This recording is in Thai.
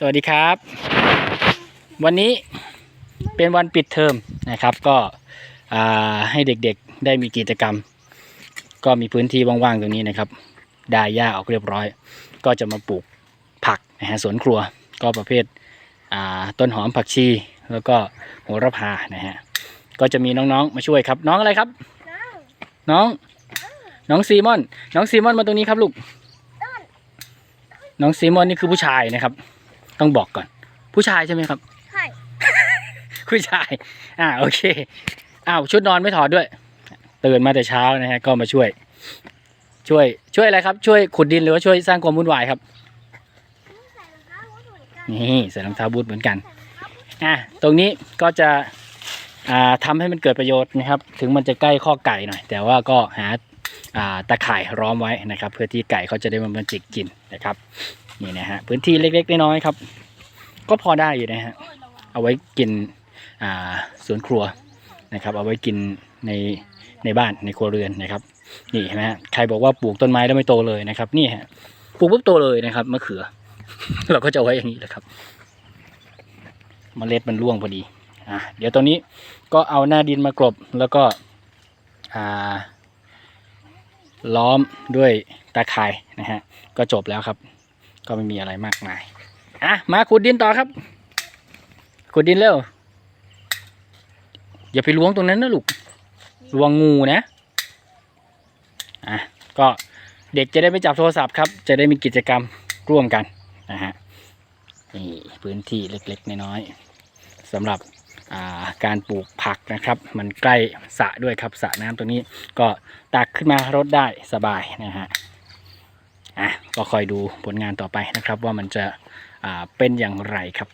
สวัสดีครับ วันนี้เป็นวันปิดเทอมนะครับ ก็อ่าให้เด็กๆได้มีกิจกรรม ก็มีพื้นที่ว่างๆตรงนี้นะครับได้หญ้าออกเรียบร้อย ก็จะมาปลูกผักนะฮะสวนครัวก็ประเภทอ่าต้นหอมผักชี แล้วก็โหระพานะฮะก็จะมีน้องๆมาช่วยครับ น้องอะไรครับ น้องน้องซีมอน น้องซีมอนมาตรงนี้ครับลูกน้องซีมอนนี่คือผู้ชายนะครับ ต้องบอกก่อน ผู้ชายใช่ไหมครับ ใช่ ผู้ชาย อ่าโอเคอ้าวชุดนอนไม่ถอดด้วย ตื่นมาแต่เช้านะฮะก็มาช่วย ช่วย ช่วยอะไรครับ ช่วยขุดดินหรือว่าช่วยสร้างความวุ่นวายครับใส่รองเท้าบูทเหมือนกันนี่ใส่รองเท้าบูทเหมือนกัน อะตรงนี้ก็จะอ่าทำให้มันเกิดประโยชน์นะครับ ถึงมันจะใกล้ข้อไก่หน่อย แต่ว่าก็หาอ่า ตะข่ายร้อมไว้นะครับ เพื่อที่ไก่เขาจะได้มาจิกกินนะครับนี่นะฮะพื้นที่เล็กๆน้อยๆครับ ก็พอได้อยู่นะฮะเอาไว้กินสวนครัวนะครับ เอาไว้กินในในบ้านในครัวเรือนนะครับนี่เห็นไหมฮะใครบอกว่าปลูกต้นไม้แล้วไม่โตเลยนะครับ นี่ฮะปลูกปุ๊บโตเลยนะครับมะเขือ เราก็จะไว้อย่างนี้แหละครับเมล็ดมันร่วงพอดีอะเดี๋ยวตรงนี้ก็เอาหน้าดินมากลบแล้วก็อ่า ล้อมด้วยตาข่ายนะฮะก็จบแล้วครับ ก็ไม่มีอะไรมากมายอะมาขุดดินต่อครับขุดดินเร็วอย่าไปล้วงตรงนั้นนะลูกล้วงงูนะอะก็เด็กจะได้ไม่จับโทรศัพท์ครับ จะได้มีกิจกรรมร่วมกันนะฮะนี่พื้นที่เล็กๆน้อยๆสำหรับ การปลูกผักนะครับ มันใกล้สระด้วยครับสระน้ำตรงนี้ก็ตักขึ้นมารดได้สบายนะฮะอะก็คอยดูผลงานต่อไปนะครับ ว่ามันจะเป็นอย่างไรครับ